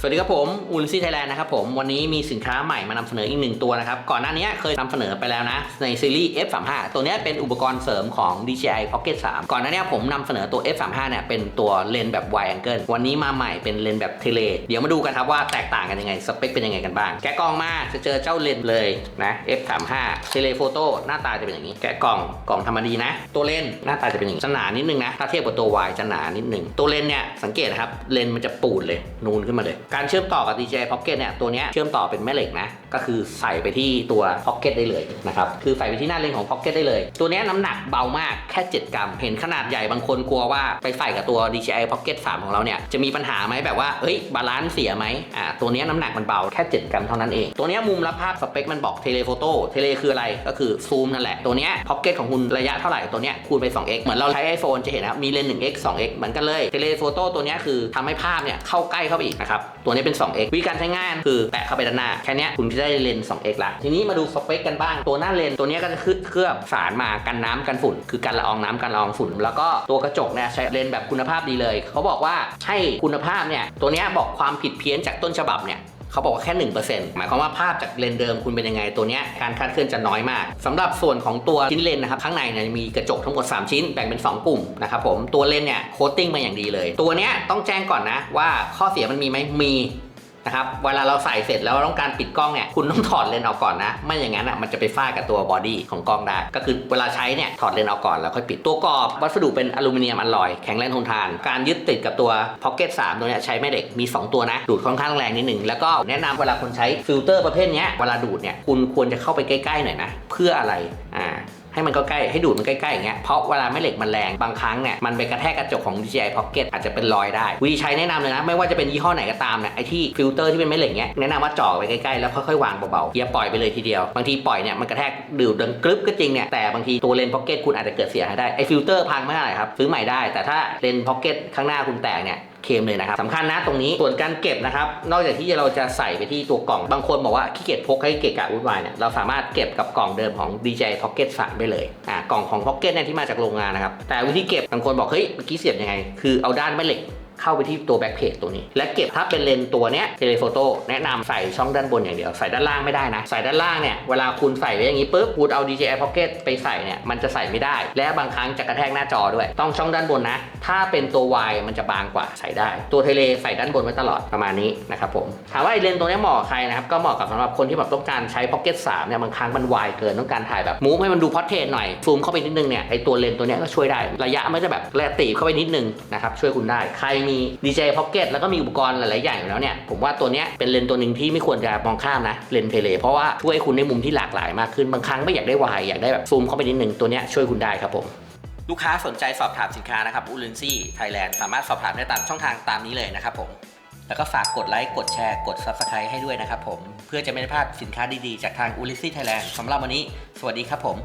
สวัสดีครับผมอูลซี่ไทยแลนด์นะครับผมวันนี้มีสินค้าใหม่มานำเสนออีกหนึ่งตัวนะครับ ก่อนหน้านี้เคยนำเสนอไปแล้วนะ ในซีรีส์ F35 ตัวนี้เป็นอุปกรณ์เสริมของ DJI Pocket 3 ก่อนหน้านี้ผมนำเสนอตัว F35 เนี่ยเป็นตัวเลนส์แบบ wide angle วันนี้มาใหม่เป็นเลนส์แบบเทเล เดี๋ยวมาดูกันครับว่าแตกต่างกันยังไง สเปคเป็นยังไงกันบ้าง แกะกล่องมาจะเจอเจ้าเลนส์เลยนะ F35 เทเลโฟโต้หน้าตาจะเป็นอย่างนี้ แกะกล่องกล่องธรรมดีนะ ตัวเลนส์หน้าตาจะเป็นอย่างนี้จะหนานิดนึงนะถ้าเทียบกับตัว wide จะหนานิดนึงตัวเลนเนี่ยสังเกตนะครับเลนมันจะปูดเลยนูนขึ้นมาเลยการเชื่อมต่อกับ DJI Pocket เนี่ยตัวเนี้ยเชื่อมต่อเป็นแม่เหล็กนะก็คือใส่ไปที่ตัว Pocket ได้เลยนะครับคือใส่ไปที่หน้าเลนของ Pocket ได้เลย ตัวนี้น้ำหนักเบามากแค่ 7 กรัม เห็นขนาดใหญ่บางคนกลัวว่าไปใส่กับตัว DJI Pocket 3 ของเราเนี่ยจะมีปัญหาไหมแบบว่าเฮ้ยบาลานซ์เสียไหมอ่าตัวนี้น้ำหนักมันเบาแค่ 7 กรัมเท่านั้นเอง ตัวนี้มุมรับภาพสเปคมันบอกเทเลโฟโต้เทเลคืออะไรก็คือซูมนั่นแหละตัวนี้ย Pocket ของคุณระยะเท่าไหร่ตัวนี้คูณไป 2x เหมือนเราใช้ iPhone จะเห็นนะครับมีเลนส์ 1x 2x เหมือนกันเลยเทเลโฟโต้ตัวเนี้คือทำให้ภาพเนี่ยเข้าใกล้เข้าไปอีกนะครับตัวนี้เป็น 2x วิธีการใช้งานคือแตะเข้าไปด้านหน้าแค่เนี้คุณจะได้เลนส์ 2x ละทีนี้มาดูสเปคกันบ้าง ตัวหน้าเลนส์ตัวนี้ก็จะคือเคลือบสารมากันน้ำกันฝุ่น คือกันละอองน้ำกันละอองฝุ่น แล้วก็ตัวกระจกเนี่ยใช้เลนส์แบบคุณภาพดีเลย เขาบอกว่าให้คุณภาพเนี่ยตัวนี้บอกความผิดเพี้ยนจากต้นฉบับเนี่ยเขาบอกว่าแค่ 1%หมายความว่าภาพจากเลนส์เดิมคุณเป็นยังไงตัวนี้การคาดเคลื่อนจะน้อยมากสำหรับส่วนของตัวชิ้นเลนส์นะครับข้างในเนี่ยมีกระจกทั้งหมด 3 ชิ้นแบ่งเป็น 2 กลุ่มนะครับผมตัวเลนส์เนี่ยโคตติ้งมาอย่างดีเลย ตัวนี้ต้องแจ้งก่อนนะว่าข้อเสียมันมีไหมมี นะครับ เวลาเราใส่เสร็จแล้วต้องการปิดกล้องเนี่ย คุณต้องถอดเลนส์ออกก่อนนะ ไม่อย่างนั้นอะมันจะไปฟาดกับตัวบอดี้ของกล้องได้ ก็คือเวลาใช้เนี่ยถอดเลนส์ออกก่อนแล้วค่อยปิด ตัวกรอบ วัสดุเป็นอลูมิเนียมอลลอย แข็งแรงทนทาน การยึดติดกับตัว Pocket 3ตัวเนี้ยใช้แม่เหล็ก มี 2 ตัวนะ ดูดค่อนข้างแรงนิดหนึ่ง แล้วก็แนะนำเวลาคนใช้ฟิลเตอร์ประเภทเนี้ย เวลาดูดเนี่ย คุณควรจะเข้าไปใกล้ๆหน่อยนะ เพื่ออะไร อ่า ให้มันก็ใกล้ให้ดูดมันใกล้ๆอย่างเงี้ยเพราะเวลาแม่เหล็กมันแรงบางครั้งเนี่ยมันไปกระแทกกระจกของ DJI Pocket อาจจะเป็นรอยได้วิธีใช้แนะนำเลยนะ ไม่ว่าจะเป็นยี่ห้อไหนก็ตามเนี่ยไอที่ฟิลเตอร์ที่เป็นแม่เหล็กเนี้ยแนะนำว่าจ่อไว้ใกล้ๆแล้วค่อยๆวางเบาๆอย่าปล่อยไปเลยทีเดียวบางทีปล่อยเนี่ยมันกระแทกดูดดังกรึบก็จริงเนี่ยแต่บางทีตัวเลนส์ Pocket คุณอาจจะเกิดเสียหายได้ไอฟิลเตอร์พังไม่อะไรครับซื้อใหม่ได้แต่ถ้าเลนส์ Pocket ข้างหน้าคุณแตกเนี่ย เคมเลยนะครับสำคัญนะตรงนี้ส่วนการเก็บนะครับ นอกจากที่เราจะใส่ไปที่ตัวกล่อง บางคนบอกว่าขี้เกียจพกให้เกะกะวุ่นวายเนี่ยเราสามารถเก็บกับกล่องเดิมของ DJI Pocket 3ได้เลยอ่ากล่องของ Pocket เนี่ยที่มาจากโรงงานนะครับแต่วิธีเก็บบางคนบอกเฮ้ยเมื่อกี้เสียบยังไง คือเอาด้านแม่เหล็ก เข้าไปที่ตัวแบ็คเพจตัวนี้ และเก็บถ้าเป็นเลนตัวเนี้ยเทเลโฟโต้แนะนำใส่ช่องด้านบนอย่างเดียว ใส่ด้านล่างไม่ได้นะ ใส่ด้านล่างเนี่ย เวลาคุณใส่ไว้อย่างนี้ปุ๊บคุณเอา DJI Pocket ไปใส่เนี่ยมันจะใส่ไม่ได้ และบางครั้งจะกระแทกหน้าจอด้วย ต้องช่องด้านบนนะ ถ้าเป็นตัว Y มันจะบางกว่าใส่ได้ ตัวเทเลใส่ด้านบนไว้ตลอดประมาณนี้นะครับผมถามว่าไอเลนตัวนี้เหมาะใครนะครับก็เหมาะกับสำหรับคนที่แบบต้องการใช้ Pocket 3เนี่ยบางครั้งมันวายเกินต้องการถ่ายแบบมูฟให้มันดูพอร์เทรตหน่อยซูมเข้าไปนิดนึงเนี่ยไอตัวเลนตัวนี้ก็ช่วยได้ระยะมันจะแบบแลตีบเข้าไปนิดนึงนะครับช่วยคุณได้ใครมี DJ Pocket แล้วก็มีอุปกรณ์หลาย ๆ อย่างอยู่แล้วเนี่ย ผมว่าตัวเนี้ยเป็นเลนส์ตัวหนึ่งที่ไม่ควรจะมองข้ามนะ เลนส์เทเลเพราะว่าช่วยคุณได้มุมที่หลากหลายมากขึ้น บางครั้งไม่อยากได้วายอยากได้แบบซูมเข้าไปนิดนึงตัวเนี้ยช่วยคุณได้ครับผมลูกค้าสนใจสอบถามสินค้านะครับอูลินซี่ไทยแลนด์สามารถสอบถามได้ตามช่องทางตามนี้เลยนะครับผมแล้วก็ฝากกดไลค์กดแชร์กด Subscribe ให้ด้วยนะครับผม เพื่อจะไม่พลาดสินค้าดี ๆ จากทางอูลินซี่ไทยแลนด์สำหรับวันนี้ สวัสดีครับผม